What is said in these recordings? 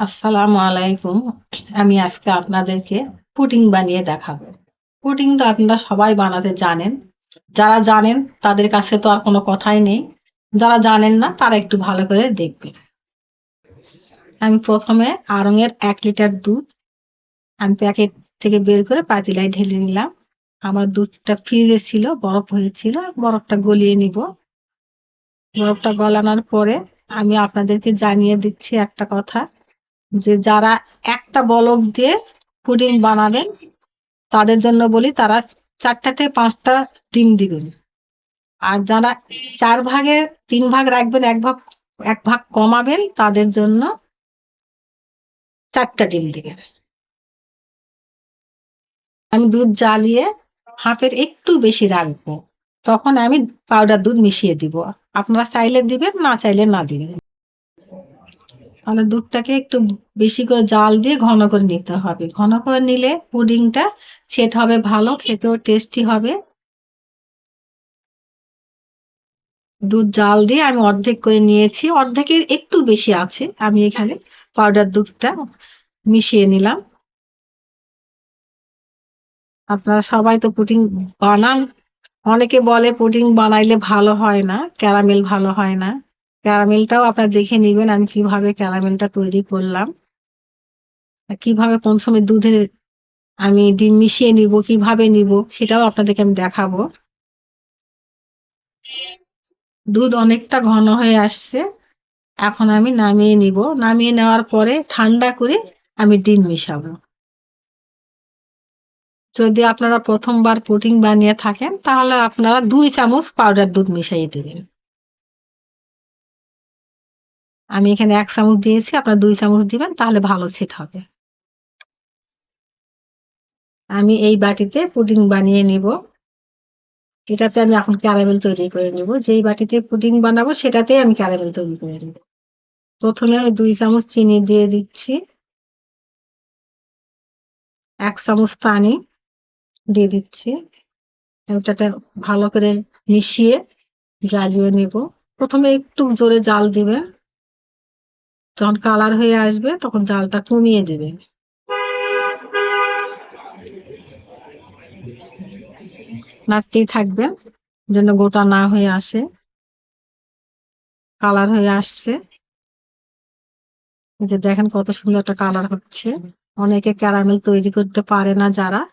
আসসালামু আলাইকুম। আমি আজকে আপনাদেরকে পুটিং বানিয়ে দেখাবো। পুটিং তো আপনারা সবাই বানাতে জানেন। যারা জানেন তাদের কাছে তো আর কোনো কথাই নেই। যারা জানেন না তারা একটু ভালো করে দেখবেন। আমি প্রথমে আড়ং-এর ১ লিটার দুধ আমি প্যাকেট থেকে বের করে পাতিলায় ঢেলে নিলাম। আমার দুধটা ফ্রিজে ছিল, বরফ হয়েছিল। বরফটা গলিয়ে নিব। বরফটা গলানোর পরে আমি আপনাদেরকে জানিয়ে দিচ্ছি একটা কথা যে যারা একটা বলক দিয়ে পুডিং বানাবেন তাদের জন্য বলি তারা ৪ টা থেকে পাঁচটা ডিম দিবেন। আর যারা চার ভাগের তিন ভাগ রাখবেন এক ভাগ এক ভাগ কমাবেন তাদের জন্য ৪ টা ডিম দিবেন। আমি দুধ জ্বালিয়ে হাফের একটু বেশি রাখব। তখন আমি পাউডার দুধ মিশিয়ে দিব। আপনারা চাইলে দিবেন, না চাইলে না দিবেন। তাহলে দুধটাকে একটু বেশি করে জাল দিয়ে ঘন করে নিতে হবে। ঘন করে নিলে পুডিংটা ছেট হবে ভালো, খেতেও টেস্টি হবে। দুধ জাল দিয়ে আমি অর্ধেক করে নিয়েছি। অর্ধেকের একটু বেশি আছে। আমি এখানে পাউডার দুধটা মিশিয়ে নিলাম। আপনারা সবাই তো পুডিং বানান। অনেকে বলে পুডিং বানাইলে ভালো হয় না, ক্যারামেল ভালো হয় না। ক্যারামেলটাও আপনারা দেখে নিবেন আমি কীভাবে ক্যারামেলটা তৈরি করলাম। কীভাবে কোন সময় দুধে আমি ডিম মিশিয়ে নিব, কীভাবে নিব সেটাও আপনাদেরকে আমি দেখাবো। দুধ অনেকটা ঘন হয়ে আসছে। এখন আমি নামিয়ে নিব। নামিয়ে নেওয়ার পরে ঠান্ডা করে আমি ডিম মিশাবো। যদি আপনারা প্রথমবার প্রোটিন বানিয়ে থাকেন তাহলে আপনারা দুই চামচ পাউডার দুধ মিশিয়ে দিবেন। আমি এখানে এক চামচ দিয়েছি, আপনারা দুই চামচ দিবেন তাহলে ভালো সেট হবে। আমি এই বাটিতে পুডিং বানিয়ে নিব। এটাতে আমি এখন ক্যারামেল তৈরি করে নিব। যেই বাটিতে পুডিং বানাবো সেটাতেই আমি ক্যারামেল তৈরি করে নিব। প্রথমে আমি দুই চামচ চিনি দিয়ে দিচ্ছি। এক চামচ পানি দিয়ে দিচ্ছি। এটাতে ভালো করে মিশিয়ে জ্বালিয়ে নিব। প্রথমে একটু জোরে জাল দিবেন। যখন কালার হয়ে আসবে তখন জালটা কমিয়ে দিবেন। নাড়তেই থাকবেন যেন গোটা না হয়ে আসে। কালার হয়ে আসছে। যে দেখেন কত সুন্দর একটা কালার হচ্ছে। অনেকে ক্যারামেল তৈরি করতে পারে না যারা,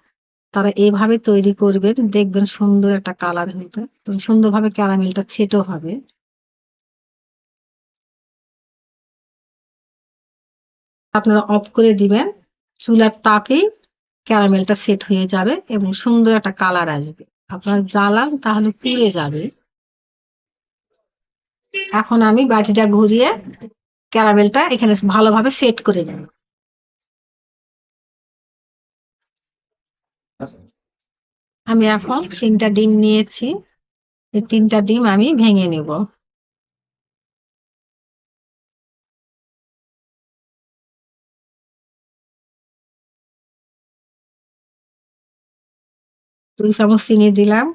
তারা এভাবে তৈরি করবেন। দেখবেন সুন্দর একটা কালার হবে। সুন্দরভাবে ক্যারামেলটা ছেটো হবে। আপনারা অফ করে দিবেন। চুলার তাপেই ক্যারামেলটা সেট হয়ে যাবে এবং সুন্দর একটা কালার আসবে। আপনারা জ্বালান তাহলে পুড়ে যাবে। এখন আমি বাটিটা ঘুরিয়ে ক্যারামেলটা এখানে ভালোভাবে সেট করে নেব। আমি এখন ৩ টা ডিম নিয়েছি। ৩ ডিম আমি ভেঙে নেব। দুই চামচ চিনি দিলাম।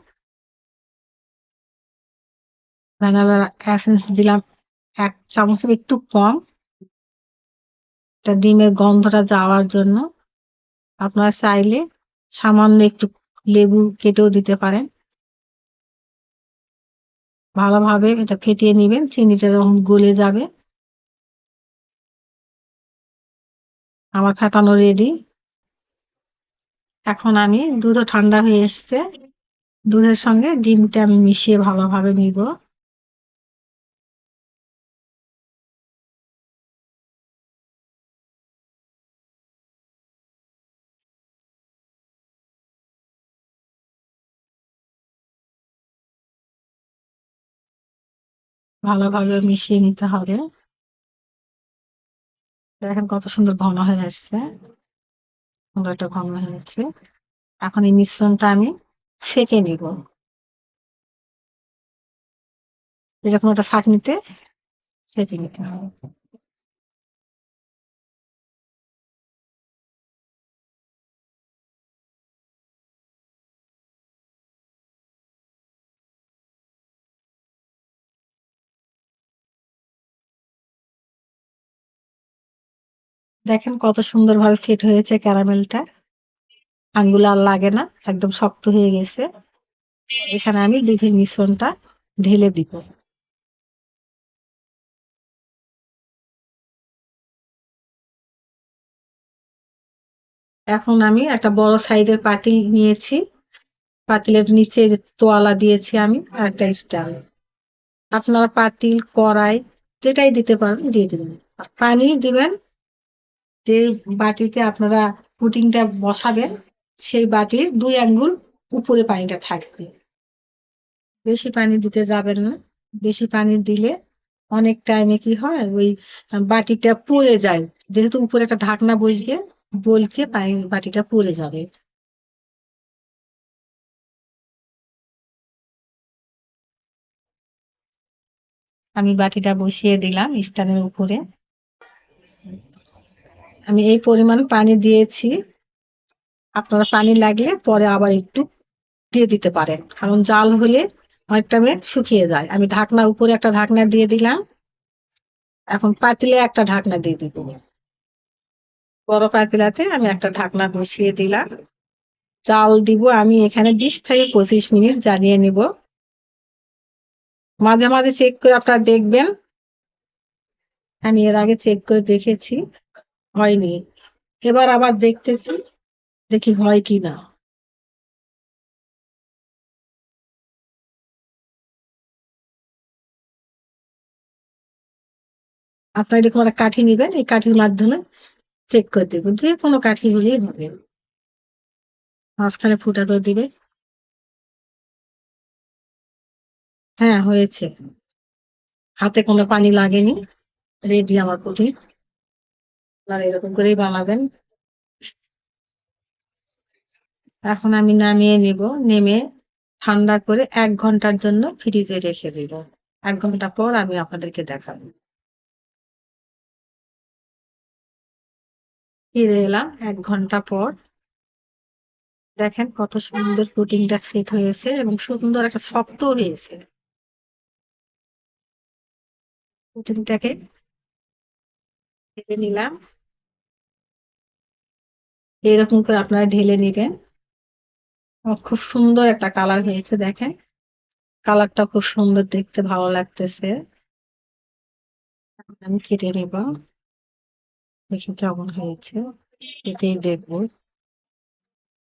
ভ্যানিলা এসেন্স দিলাম এক চামচের একটু কম। ডিমের গন্ধটা যাওয়ার জন্য। আপনারা চাইলে সামান্য একটু লেবু কেটেও দিতে পারেন। ভালোভাবে এটা ফেটিয়ে নেবেন, চিনিটা যখন গলে যাবে। আমার ফেটানো রেডি। এখন আমি দুধও ঠান্ডা হয়ে এসছে। দুধের সঙ্গে ডিমটা আমি মিশিয়ে ভালোভাবে নিব। ভালোভাবে মিশিয়ে নিতে হবে। দেখেন কত সুন্দর ঘন হয়ে আসছে। সুন্দর একটা ঘন হয়েছে। এখন এই মিশ্রণটা আমি ছেঁকে নিব। এরকম একটা ছাঁকনিতে ছেঁকে নিতে হবে। দেখেন কত সুন্দরভাবে সেট হয়েছে ক্যারামেলটা আঙ্গুল আর লাগে না, একদম শক্ত হয়ে গেছে। এখানে আমি দুধের মিশ্রণটা ঢেলে দিব। এখন আমি একটা বড় সাইজের পাতিল নিয়েছি। পাতিলের নিচে যে তোয়ালা দিয়েছি আমি একটা স্ট্যান্ড আপনারা পাতিল, কড়াই, যেটাই দিতে পারেন, দিয়ে দিবেন। পানি দিবেন যে বাটিতে আপনারা পুটিংটা বসাবেন, সেই বাটির দুই আঙ্গুল উপরে পানিটা থাকবে। বেশি পানি দিতে যাবেন না। বেশি পানি দিলে অনেক টাইমে কি হয়, ওই বাটিটা পড়ে যায়। যেহেতু উপরে একটা ঢাকনা বসবে, বলকে পানি, বাটিটা পড়ে যাবে। আমি বাটিটা বসিয়ে দিলাম স্ট্যান্ডের উপরে। আমি এই পরিমাণ পানি দিয়েছি। আপনারা পানি লাগলে পরে আবার একটু দিয়ে দিতে পারেন। কারণ জাল হলে অনেক টাইমে শুকিয়ে যায়। আমি ঢাকনা উপরে একটা ঢাকনা দিয়ে দিলাম। এখন পাতিলে একটা ঢাকনা দিয়ে দিব। বড় পাতিলাতে আমি একটা ঢাকনা বসিয়ে দিলাম। চাল দিব আমি এখানে বিশ থেকে পঁচিশ মিনিট জানিয়ে নিব। মাঝে মাঝে চেক করে আপনারা দেখবেন। আমি এর আগে চেক করে দেখেছি। হয়নি। এবার আবার দেখতেছি, দেখি হয় কি না আপনার এরকম একটা কাঠি নিবেন, এই কাঠির মাধ্যমে চেক করে দেখবেন, যে কোনো কাঠি হলেই হবে। মাঝখানে ফুটা করে দিবে। হ্যাঁ হয়েছে। হাতে কোনো পানি লাগেনি। রেডি আমার পুটি। আপনারা এরকম করেই বানাবেন। এখন আমি নামিয়ে নিব, নেমে ঠান্ডা করে এক ঘণ্টার জন্য ফ্রিজে রেখে দিব। এক ঘণ্টা পর আমি আপনাদেরকে দেখাবো। ফিরে এলাম এক ঘণ্টা পর। দেখেন কত সুন্দর পুটিংটা সেট হয়েছে এবং সুন্দর একটা শক্ত হয়েছে। পুটিংটাকে ঢেলে নিলাম। এরকম করে আপনারা ঢেলে নিবেন। খুব সুন্দর একটা কালার হয়েছে দেখেন। কালারটা খুব সুন্দর দেখতে, ভালো লাগতেছে। আমি কেটে নেব। দেখি কেমন হয়েছে। এটাই দেখব।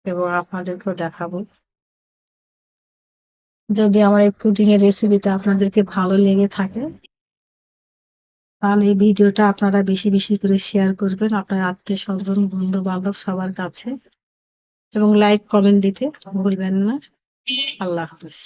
এবং আপনাদেরকেও দেখাবো। যদি আমার এই পুডিং এর রেসিপিটা আপনাদেরকে ভালো লেগে থাকে তাহলে এই ভিডিওটা আপনারা বেশি বেশি করে শেয়ার করবেন আপনার আত্মীয় স্বজন বন্ধু বান্ধব সবার কাছে। এবং লাইক কমেন্ট দিতে ভুলবেন না। আল্লাহ হাফিজ।